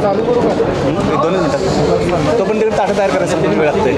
एक दोन मिनटात. तो पण तिकडे ताटं तयार करायचं वेळ लागतोय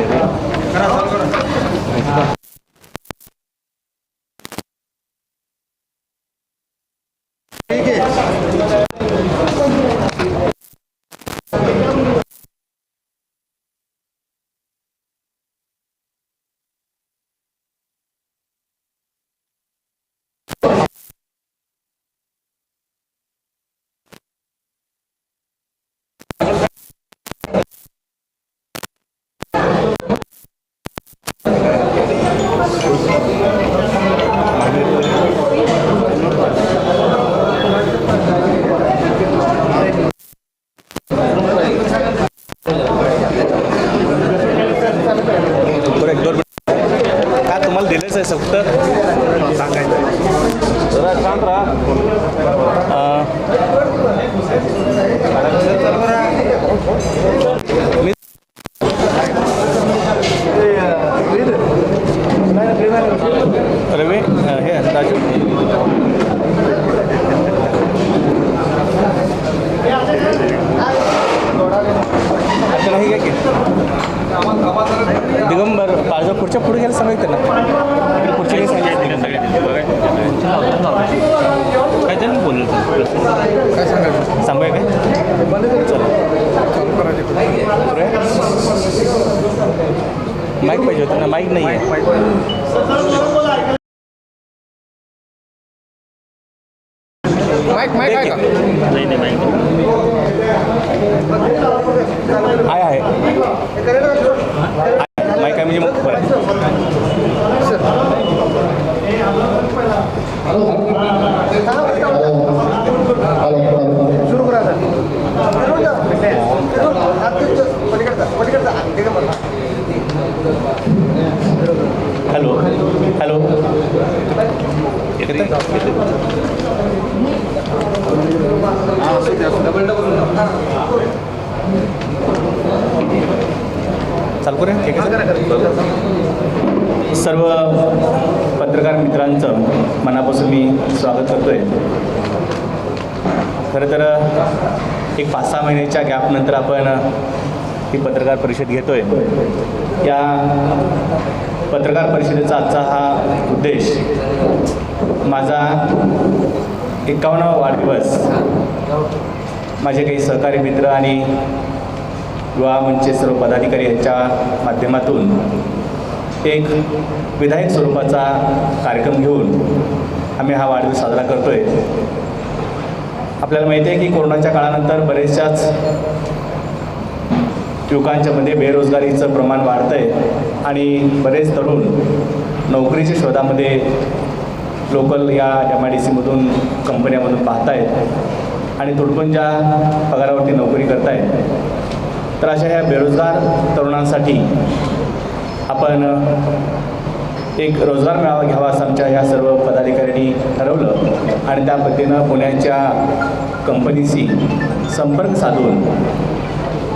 बरं एक दोन दिलेच आहे फक्त. सांगायचं जरा शांत राहा मी रवी अं, हे राजू आता नाही काय की दिगंबर पाळजा पुढच्या पुढे गेलं सांगायचं ना इकडे पुढच्या काही सांगितलं काय त्यांनी बोललं काय सांगायचं सांगूया काय माईक पाहिजे होतं ना माईक नाही आहे माईक माईक आहे का नाही नाही माईक आहे आहे. माईक आहे म्हणजे मग बरं आहे. सुरू करा हॅलो हॅलो येतं चालू करूया ठीक आहे सर्व पत्रकार मित्रांचं मनापासून मी स्वागत करतोय. खरं तर एक पाच सहा महिन्याच्या गॅपनंतर आपण ही पत्रकार परिषद घेतोय. या पत्रकार परिषदेचा आजचा हा उद्देश माझा एकावन्नावा वाढदिवस माझे काही सहकारी मित्र आणि युवा मंचचे सर्व पदाधिकारी यांच्या माध्यमातून एक विधायक स्वरूपाचा कार्यक्रम घेऊन आम्ही हा वाढदिवस साजरा करतोय. आपल्याला माहिती आहे की कोरोनाच्या काळानंतर बरेचशाच युवकांच्यामध्ये बेरोजगारीचं प्रमाण वाढतं आहे आणि बरेच तरुण नोकरीच्या शोधामध्ये लोकल या एम आय डी सीमधून कंपन्यामधून पाहत आहेत आणि तुटपुंजा पगारावरती नोकरी करतायत तर अशा ह्या बेरोजगार तरुणांसाठी आपण एक रोजगार मेळावा घ्यावा असं आमच्या ह्या सर्व पदाधिकाऱ्यांनी ठरवलं. आणि त्या पद्धतीनं पुण्याच्या कंपनीशी संपर्क साधून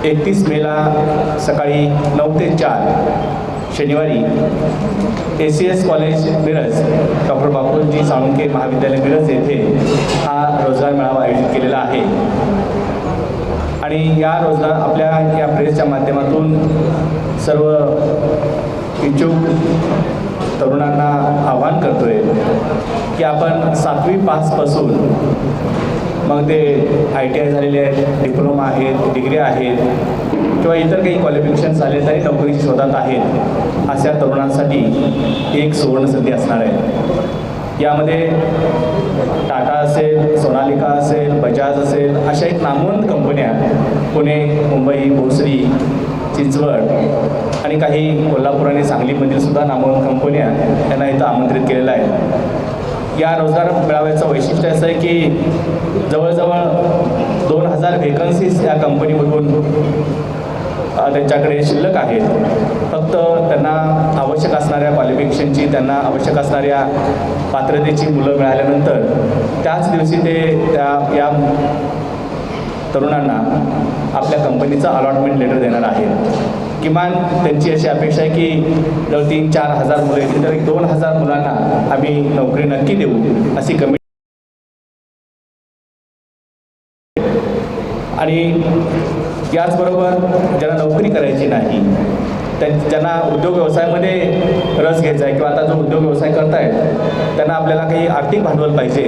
एकतीस मेला सकाळी नऊ ते चार शनिवारी A C S college Miraj doctor Bapuji Salunkhe महाविद्यालय मिरज येथे हा रोजगार मेळावा आयोजित केलेला आहे. आणि या रोजगार आपल्या या प्रेसच्या माध्यमातून सर्व इच्छुक तरुणांना आव्हान करतोय की आपण सातवी पासपासून मग ते आय टी आय झालेले आहेत डिप्लोमा आहेत डिग्री आहेत किंवा इतर काही क्वालिफिकेशन झाले तरी नोकरीच्या शोधात आहेत अशा तरुणांसाठी ही एक सुवर्णसंधी असणार आहे. यामध्ये टाटा असेल सोनालिका असेल बजाज असेल अशा एक नामवंत कंपन्या पुणे मुंबई भोसरी चिंचवड आणि काही कोल्हापूर आणि सांगलीमधील सुद्धा नामवंत कंपन्या त्यांना इथं आमंत्रित केलेलं आहे. या रोजगार मेळाव्याचं वैशिष्ट्य असं आहे की जवळजवळ दोन हजार व्हेकन्सीज या कंपनीमधून त्यांच्याकडे शिल्लक आहेत. फक्त त्यांना आवश्यक असणाऱ्या क्वालिफिकेशनची त्यांना आवश्यक असणाऱ्या पात्रतेची मुलं मिळाल्यानंतर त्याच दिवशी ते त्या या तरुणांना आपल्या कंपनीचं अलॉटमेंट लेटर देणार आहेत किमान त्यांची अशी अपेक्षा आहे की जर तीन चार हजार मुलं येतील तर एक दोन हजार मुलांना आम्ही नोकरी नक्की देऊ अशी कमी आणि याचबरोबर ज्यांना नोकरी करायची नाही त्यां ज्यांना उद्योग व्यवसायामध्ये रस घ्यायचा आहे किंवा आता जो उद्योग व्यवसाय करतायत त्यांना आपल्याला काही आर्थिक भांडवल पाहिजे.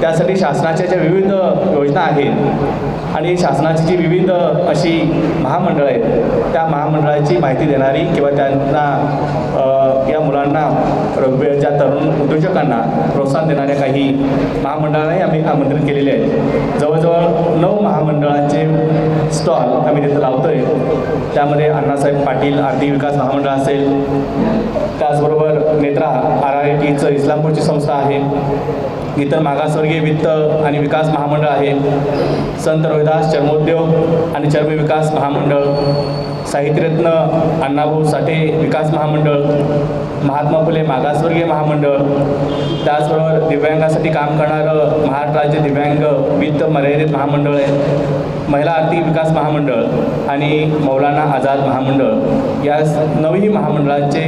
त्यासाठी शासनाच्या ज्या विविध योजना आहेत आणि शासनाची जी विविध अशी महामंडळं आहेत त्या महामंडळाची माहिती देणारी किंवा त्यांना या मुलांना ज्या तरुण उद्योजकांना प्रोत्साहन देणाऱ्या काही महामंडळांनाही आम्ही आमंत्रित केलेले आहेत. जवळजवळ नऊ महामंडळांचे स्टॉल आम्ही तिथं लावतो आहे त्यामध्ये अण्णासाहेब पाटील आर्थिक विकास महामंडळ असेल. त्याचबरोबर नेत्रा आर आय टीचं इस्लामपूरची संस्था आहे. इतर मागासवर्गीय वित्त आणि विकास महामंडळ आहे. संत रोहिदास चर्मोद्योग आणि चर्म विकास महामंडळ. साहित्यरत्न अण्णाभाऊ साठे विकास महामंडळ महात्मा फुले मागासवर्गीय महामंडळ त्याचबरोबर दिव्यांगासाठी काम करणारं महाराष्ट्र राज्य दिव्यांग वित्त मर्यादित महामंडळ आहे महिला आर्थिक विकास महामंडळ आणि मौलाना आझाद महामंडळ. या नवही महामंडळाचे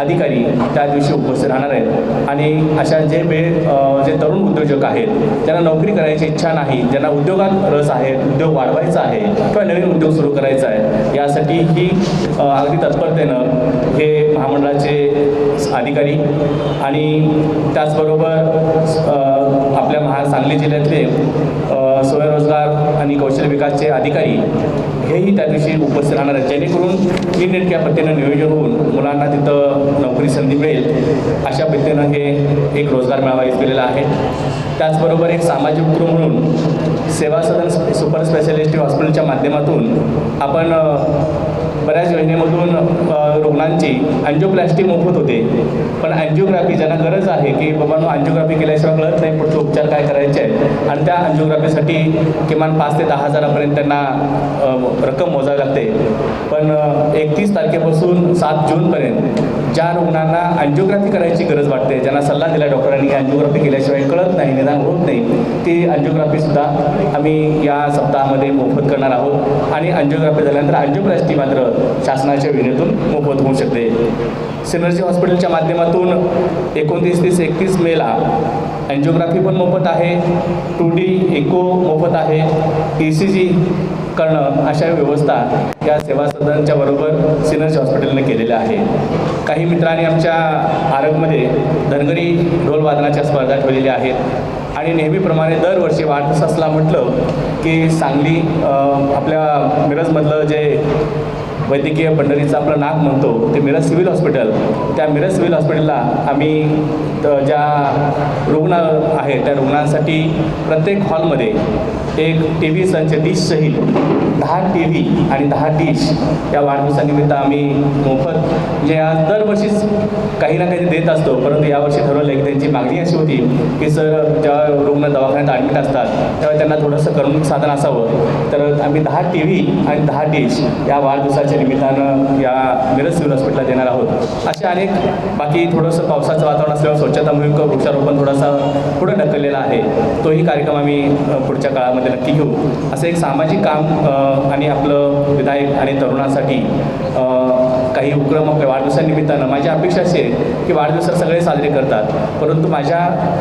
अधिकारी त्या दिवशी उपस्थित राहणार आहेत. आणि अशा जे बे जे तरुण उद्योजक आहेत ज्यांना नोकरी करायची इच्छा नाही ज्यांना उद्योगात रस आहे उद्योग वाढवायचा आहे किंवा नवीन उद्योग सुरू करायचा आहे यासाठी ही अगदी तत्परतेनं हे महामंडळाचे अधिकारी आणि त्याचबरोबर आपल्या महा सांगली जिल्ह्यातले स्वयंरोजगार आणि कौशल्य विकासचे अधिकारी हेही त्या दिवशी उपस्थित राहणार आहेत जेणेकरून नीटनेटक्या पद्धतीनं नियोजन होऊन मुलांना तिथं नोकरी संधी मिळेल अशा पद्धतीनं हे एक रोजगार मेळावा गेलेला आहे. त्याचबरोबर एक सामाजिक उपक्रम म्हणून सेवा सदन सुपर स्पेशालिटी हॉस्पिटलच्या माध्यमातून आपण बऱ्याच योजनेमधून रुग्णांची अँजिओप्लास्टी मोफत होते. पण अँजिओग्राफी ज्यांना गरज आहे की बाबा अँजिओग्राफी केल्याशिवाय कळत नाही पुढचे उपचार काय करायचे आहेत आणि त्या अँजिओग्राफीसाठी किमान पाच ते दहा हजारापर्यंत त्यांना रक्कम मोजावी लागते. पण एकतीस तारखेपासून सात जूनपर्यंत ज्या रुग्णांना अँजिओग्राफी करायची गरज वाटते ज्यांना सल्ला दिला डॉक्टरांनी अँजिओग्राफी केल्याशिवाय कळत नाही निदान होत नाही ती अँजिओग्राफीसुद्धा आम्ही या सप्ताहामध्ये मोफत करणार आहोत. आणि अँजिओग्राफी झाल्यानंतर अँजिओप्लास्टी मात्र शासनाच्या विनेतून मोफत होऊ शकते. सिनर्जी हॉस्पिटलच्या माध्यमातून एकोणतीस तीस एकतीस मेला अँजिओग्राफी पण मोफत आहे टू डी इको मोफत आहे ई सी जी करणं अशा व्यवस्था या सेवा सदनच्या बरोबर सिनर्स हॉस्पिटलने केलेल्या आहे काही मित्रांनी आमच्या आरगमध्ये धनगरी ढोल वादनाच्या स्पर्धा ठेवलेल्या आहेत. आणि नेहमीप्रमाणे दरवर्षी वाढदिवस असला म्हटलं की सांगली आपल्या मिरजमधलं जे वैद्यकीय पंढरीचं आपलं नाक म्हणतो ते मिरज सिव्हिल हॉस्पिटल. त्या मिरज सिव्हिल हॉस्पिटलला आम्ही त- ज्या रुग्ण आहेत त्या रुग्णांसाठी प्रत्येक हॉलमध्ये एक टी व्ही संच डिशसहित दहा टी व्ही आणि दहा डिश या वाढदिवसानिमित्त आम्ही मोफत म्हणजे आज दरवर्षीच काही ना काही देत असतो परंतु यावर्षी ठरवलं की त्यांची मागणी अशी होती की सर जेव्हा रुग्ण दवाखान्यात ॲडमिट असतात तेव्हा त्यांना थोडंसं करमणूक साधन असावं. तर आम्ही दहा टी व्ही आणि दहा डिश या वाढदिवसाच्या निमित्तानं या मिरज सिव्हिल हॉस्पिटलला देणार आहोत. असे अनेक बाकी थोडंसं पावसाचं वातावरण असल्यावर स्वच्छता मोहीम किंवा वृक्षारोपण थोडासा पुढे ढकललेला आहे. तोही कार्यक्रम आम्ही पुढच्या काळामध्ये नक्की घेऊ. असं एक सामाजिक काम आणि आपलं विधायक आणि तरुणांसाठी काही उपक्रम आपल्या वाढदिवसानिमित्तानं माझी अपेक्षा अशी आहे की वाढदिवस सगळे साजरे करतात. परंतु माझ्या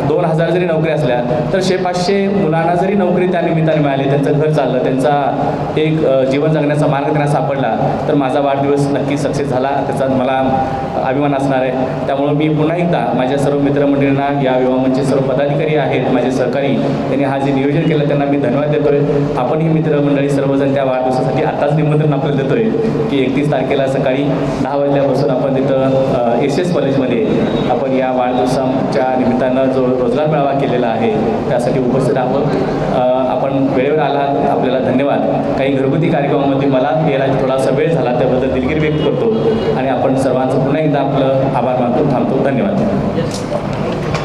दोन हजार जरी नोकऱ्या असल्या तर शे पाचशे मुलांना जरी नोकरी त्या निमित्ताने मिळाली त्यांचं घर चाललं त्यांचा एक जीवन जगण्याचा मार्ग त्यांना सापडला तर माझा वाढदिवस नक्की सक्सेस झाला. त्याचा मला अभिमान असणार आहे. त्यामुळं मी पुन्हा एकदा माझ्या सर्व मित्रमंडळींना या विवाहांचे सर्व पदाधिकारी आहेत माझे सहकारी त्यांनी हा जे नियोजन केलं त्यांना मी धन्यवाद देतोय. आहे आपणही मित्रमंडळी सर्वजण त्या वाढदिवसासाठी आताच निमंत्रण आपल्याला देतोय की एकतीस तारखेला सकाळी दहा वाजल्यापासून आपण तिथं एस एस कॉलेजमध्ये आपण या वाढदिवसाच्या निमित्तानं जो रोजगार मेळावा केलेला आहे त्यासाठी उपस्थित आहोत. आपण वेळेवर आलात. आपल्याला धन्यवाद. काही घरगुती कार्यक्रमामध्ये मला यायला थोडासा वेळ झाला त्याबद्दल दिलगिरी व्यक्त करतो. आणि आपण सर्वांचं पुन्हा एकदा आपलं आभार मानतो थांबतो. धन्यवाद.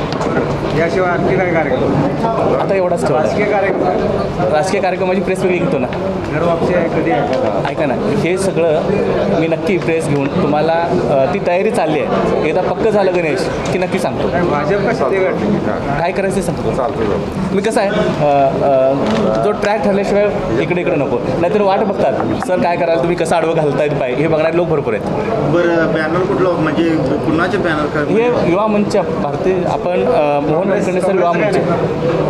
याशिवाय आणखी काय कार्यक्रम? आता एवढाच राजकीय कार्यक्रम राजकीय कार्यक्रमाची प्रेस वेगळी घेतो ना. घरवापसी आहे कधी आहे? ऐका ना हे सगळं मी नक्की प्रेस घेऊन तुम्हाला ती तयारी चालली आहे. एकदा पक्क झालं गणेश की नक्की सांगतो. भाजप कशी ते घडली काय करायचं ते सांगतो. मी कसं आहे जो ट्रॅक ठरल्याशिवाय इकडे इकडे नको. नाहीतर वाट बघतात सर काय कराल? तुम्ही कसं आडवं घालतायत पाय हे बघणारे लोक भरपूर आहेत. बरं बॅनर कुठलं म्हणजे कुणाचे बॅनर हे युवा मंच भारतीय आपण मोहन राहुल वनखंडे सर विवाह मंच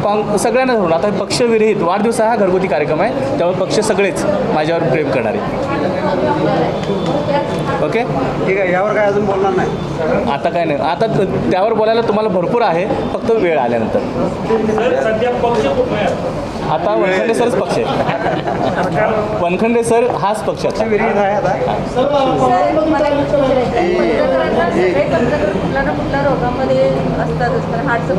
काँग सगळ्यांना धरून आता पक्षविरहित वाढदिवस हा घरगुती कार्यक्रम आहे. त्यामुळे पक्ष सगळेच माझ्यावर प्रेम करणार. आहे ओके? ठीक आहे यावर काय अजून बोलणार नाही. आता काय नाही. आता त्यावर बोलायला तुम्हाला भरपूर आहे. फक्त वेळ आल्यानंतर. आता वनखंडे सरच पक्ष आहे. वनखंडे सर हाच पक्ष आहे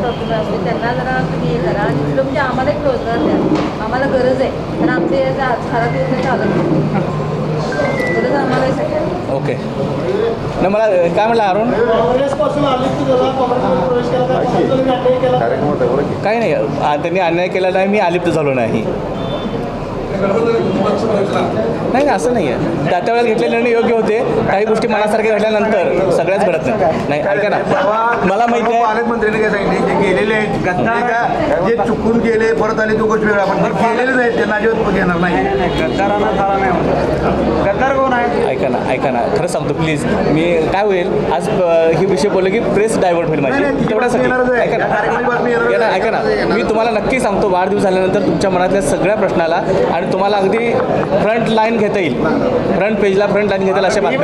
प्रॉब्लेम असते त्यांना जरा तुम्ही हे करा. आणि दुसरं म्हणजे आम्हाला एक रोजगार द्या. आम्हाला गरज आहे. तर आमचे याचा घरात येऊन चालत नाही. गरज आम्हाला आहे सगळ्यांना. ओके. न मला काय म्हणलं अरुण? काही नाही त्यांनी अन्याय केला नाही मी आलिप्त झालो नाही. नाही नाही असं नाही आहे त्या त्या वेळेला घेतलेले निर्णय योग्य होते. काही गोष्टी मनासारख्या घडल्यानंतर सगळ्याच घडत नाही नाही ऐका ना. मला माहिती आहे पालकमंत्र्यांनी काय सांगितले? जे गेलेले आहेत जे चुकून गेले परत आले तो गोष्ट वेगळा. पण गेलेले आहेत त्यांना अजिबात घेणार नाही. गद्दारांना थारा नाही गद्दार कोण आहे? ऐका ना ऐका ना. खरं सांगतो प्लीज मी काय होईल आज ही विषय बोललो की प्रेस डायव्हर्ट होईल माझी. तेवढ्यासाठी. ऐका ना. ऐका ना, मी तुम्हाला नक्की सांगतो वाढदिवस झाल्यानंतर तुमच्या मनातल्या सगळ्या प्रश्नाला आणि तुम्हाला अगदी फ्रंट लाईन घेता येईल. फ्रंट पेजला फ्रंट लाईन घेता येईल अशा बातम्या.